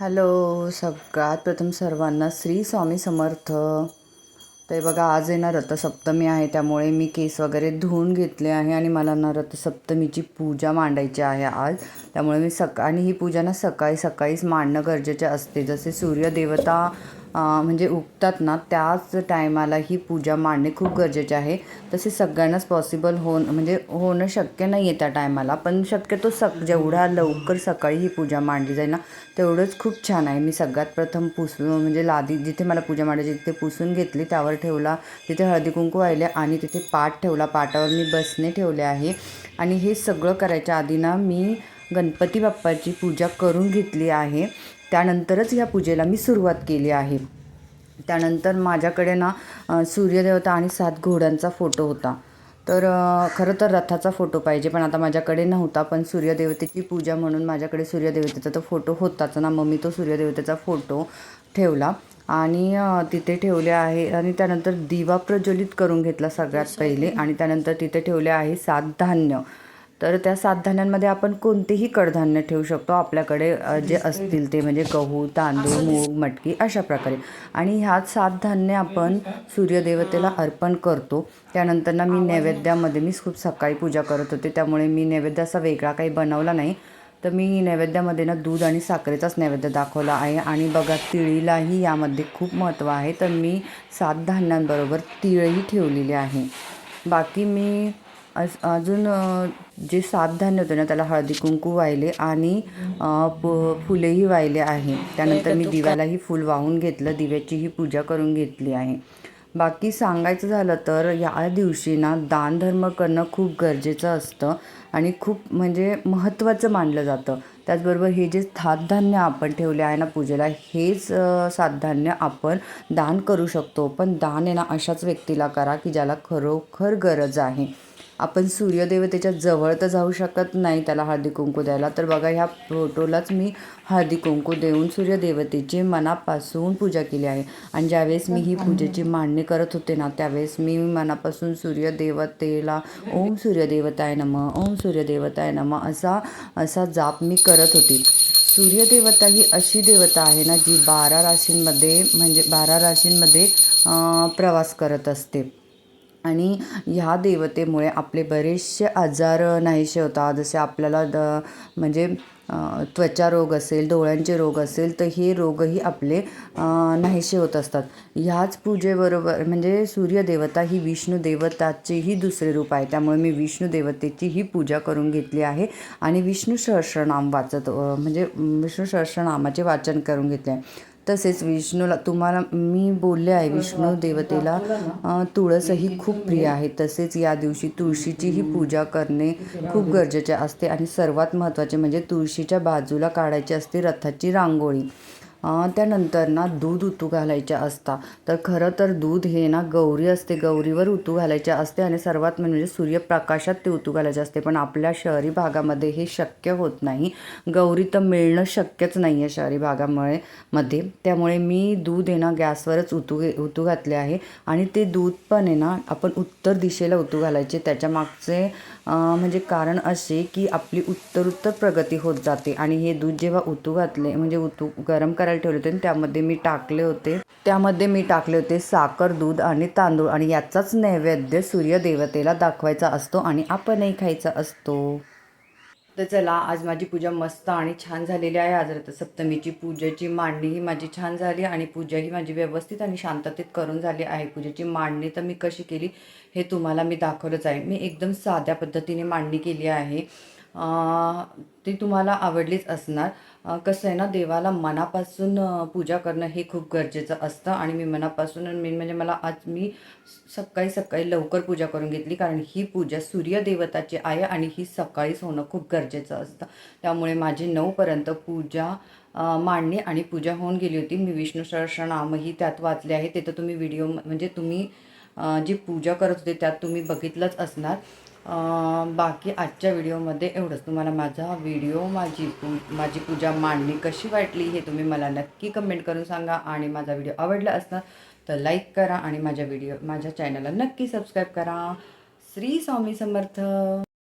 Hello सगळ्यात प्रथम सर्वांना श्री स्वामी समर्थ. ते बघा आज आहे ना रथसप्तमी आहे त्यामुळे मी केस वगैरे धुवून घेतले आहे आणि मला ना रथसप्तमीची पूजा मांडायची आहे आज. त्यामुळे मी सका आणि ही पूजा ना सकाळी सकाळीच मांडणं गरजेचे असते. जसे सूर्यदेवता म्हणजे उगतात ना त्याच टायमाला ही पूजा मांडणे खूप गरजेचे आहे. तसे सगळ्यांनाच पॉसिबल होणं म्हणजे होणं शक्य नाही आहे त्या टायमाला पण शक्यतो सक जेवढ्या लवकर सकाळी ही पूजा मांडली जाईल ना तेवढंच खूप छान आहे. मी सगळ्यात प्रथम पुसून म्हणजे लादी जिथे मला पूजा मांडायची तिथे पुसून घेतली. त्यावर ठेवला तिथे हळदी कुंकू वाहिले आणि तिथे पाट ठेवला. पाटावर मी बसणे ठेवले आहे. आणि हे सगळं करायच्या आधी ना मी गणपती बाप्पाची पूजा करून घेतली आहे. त्यानंतरच या पूजेला मी सुरुवात केली आहे. त्यानंतर माझ्याकडे ना सूर्यदेवता आणि सात घोड्यांचा फोटो होता. तर खरं तर रथाचा फोटो पाहिजे पण आता माझ्याकडे नव्हता पण सूर्यदेवतेची पूजा म्हणून माझ्याकडे सूर्यदेवतेचा तो फोटो होताच ना मग मी तो सूर्यदेवतेचा फोटो ठेवला. आणि तिथे ठेवले आहे आणि त्यानंतर दिवा प्रज्वलित करून घेतला सगळ्यात पहिले आणि त्यानंतर तिथे ठेवले आहे सात धान्य. तर त्या सात धान्यांमध्ये आपण कोणतेही कडधान्य ठेवू शकतो. आपल्याकडे जे असतील ते म्हणजे गहू तांदूळ मूग मटकी अशा प्रकारे. आणि ह्यात सात धान्य आपण सूर्यदेवतेला अर्पण करतो. त्यानंतर ना मी नैवेद्यामध्ये मी खूप सकाळी पूजा करत होते त्यामुळे मी नैवेद्य असा वेगळा काही बनवला नाही. तर मी नैवेद्यामध्ये ना दूध आणि साखरेचाच नैवेद्य दाखवला आहे. आणि बघा तिळीलाही यामध्ये खूप महत्त्व आहे. तर मी सात धान्यांबरोबर तिळही ठेवलेली आहे. बाकी मी अज अजून जे सात होतं होते ना त्याला हळदी कुंकू वाहिले आणि प फुलेही वाहिले आहे. त्यानंतर मी दिव्यालाही फूल वाहून घेतलं दिव्याचीही पूजा करून घेतली आहे. बाकी सांगायचं झालं तर या दिवशी ना दानधर्म करणं खूप गरजेचं असतं आणि खूप म्हणजे महत्त्वाचं मानलं जातं. त्याचबरोबर हे जे धान्य आपण ठेवले आहे ना पूजेला हेच सातधान्य आपण दान करू शकतो. पण दान आहे ना अशाच व्यक्तीला करा की ज्याला खरोखर गरज आहे. आपण सूर्यदेवतेच्या जवळ तर जाऊ शकत नाही त्याला हळदी कुंकू द्यायला. तर बघा ह्या फोटोलाच मी हळदी कुंकू देऊन सूर्यदेवतेची मनापासून पूजा केली आहे. आणि ज्यावेळेस मी ही पूजेची मांडणी करत होते ना त्यावेळेस मी मनापासून सूर्यदेवतेला ओम सूर्यदेवताय नम ओम सूर्यदेवताय नम असा असा जाप मी करत होती. सूर्यदेवता ही अशी देवता आहे ना जी बारा राशींमध्ये म्हणजे बारा राशींमध्ये प्रवास करत असते. आणि ह्या देवतेमुळे आपले बरेचसे आजार नाहीसे होतात. जसे आपल्याला द म्हणजे त्वचा रोग असेल डोळ्यांचे रोग असेल तर हे रोगही आपले नाहीसे होत असतात. ह्याच पूजेबरोबर म्हणजे सूर्यदेवता ही विष्णू देवताचेही दुसरे रूप आहे. त्यामुळे मी विष्णू देवतेची ही पूजा करून घेतली आहे आणि विष्णू सहस्रनाम वाचत म्हणजे विष्णू सहस्रनामाचे वाचन करून घेतले आहे. तसेच विष्णूला तुम्हाला मी बोलले आहे विष्णू देवतेला तुळसही खूप प्रिय आहे. तसेच या दिवशी तुळशीचीही पूजा करणे खूप गरजेचे असते. आणि सर्वात महत्त्वाचे म्हणजे तुळशीच्या बाजूला काढायची असते रथाची रांगोळी. त्यानंतर ना दूध उतू घालायच्या असता. तर खरं तर दूध हे ना गौरी असते. गौरीवर उतू घालायचे असते आणि सर्वात म्हणजे सूर्यप्रकाशात ते उतू घालायचे असते. पण आपल्या शहरी भागामध्ये हे शक्य होत नाही. गौरी तर मिळणं शक्यच नाही आहे शहरी भागामुळे मध्ये. त्यामुळे मी दूध आहे ना गॅसवरच उतू उतू घातले आहे. आणि ते दूध पण आहे ना आपण उत्तर दिशेला उतू घालायचे. त्याच्या मागचे म्हणजे कारण असे की आपली उत्तरोत्तर प्रगती होत जाते आणि हे दूध जेव्हा उतू घातले म्हणजे उतू गरम करायला ठेवले होते आणि त्यामध्ये मी टाकले होते त्यामध्ये मी टाकले होते साखर दूध आणि तांदूळ आणि याचाच नैवेद्य सूर्यदेवतेला दाखवायचा असतो आणि आपणही खायचा असतो. तर चला आज माझी पूजा मस्त आणि छान झालेली आहे. आज रथसप्तमीची पूजेची मांडणी ही माझी छान झाली आणि पूजा ही माझी व्यवस्थित आणि शांततेत करून झाली आहे. पूजेची मांडणी तर मी कशी केली हे तुम्हाला मी दाखवलंच आहे. मी एकदम साध्या पद्धतीने मांडणी केली आहे. ती तुम्हाला आवडलीच असणार. कसं आहे ना देवाला मनापासून पूजा करणं हे खूप गरजेचं असतं आणि मी मनापासून मेन म्हणजे मला आज मी सकाळी सकाळी लवकर पूजा करून घेतली कारण ही पूजा सूर्यदेवताची आहे आणि ही सकाळीच होणं खूप गरजेचं असतं. त्यामुळे माझी नऊपर्यंत पूजा मांडणी आणि पूजा होऊन गेली होती. मी विष्णू सहस्रनामही त्यात वाचले आहे. ते तर तुम्ही व्हिडिओ म्हणजे तुम्ही जी पूजा करत होते त्यात तुम्ही बघितलंच असणार. बाकी आजच्या व्हिडिओमध्ये एवढंच. तुम्हाला माझा व्हिडिओ माझी पू माझी पूजा मांडणी कशी वाटली हे तुम्ही मला नक्की कमेंट करून सांगा आणि माझा व्हिडिओ आवडला असणार तर लाईक करा आणि माझ्या व्हिडिओ माझ्या चॅनलला नक्की सबस्क्राईब करा. श्री स्वामी समर्थ.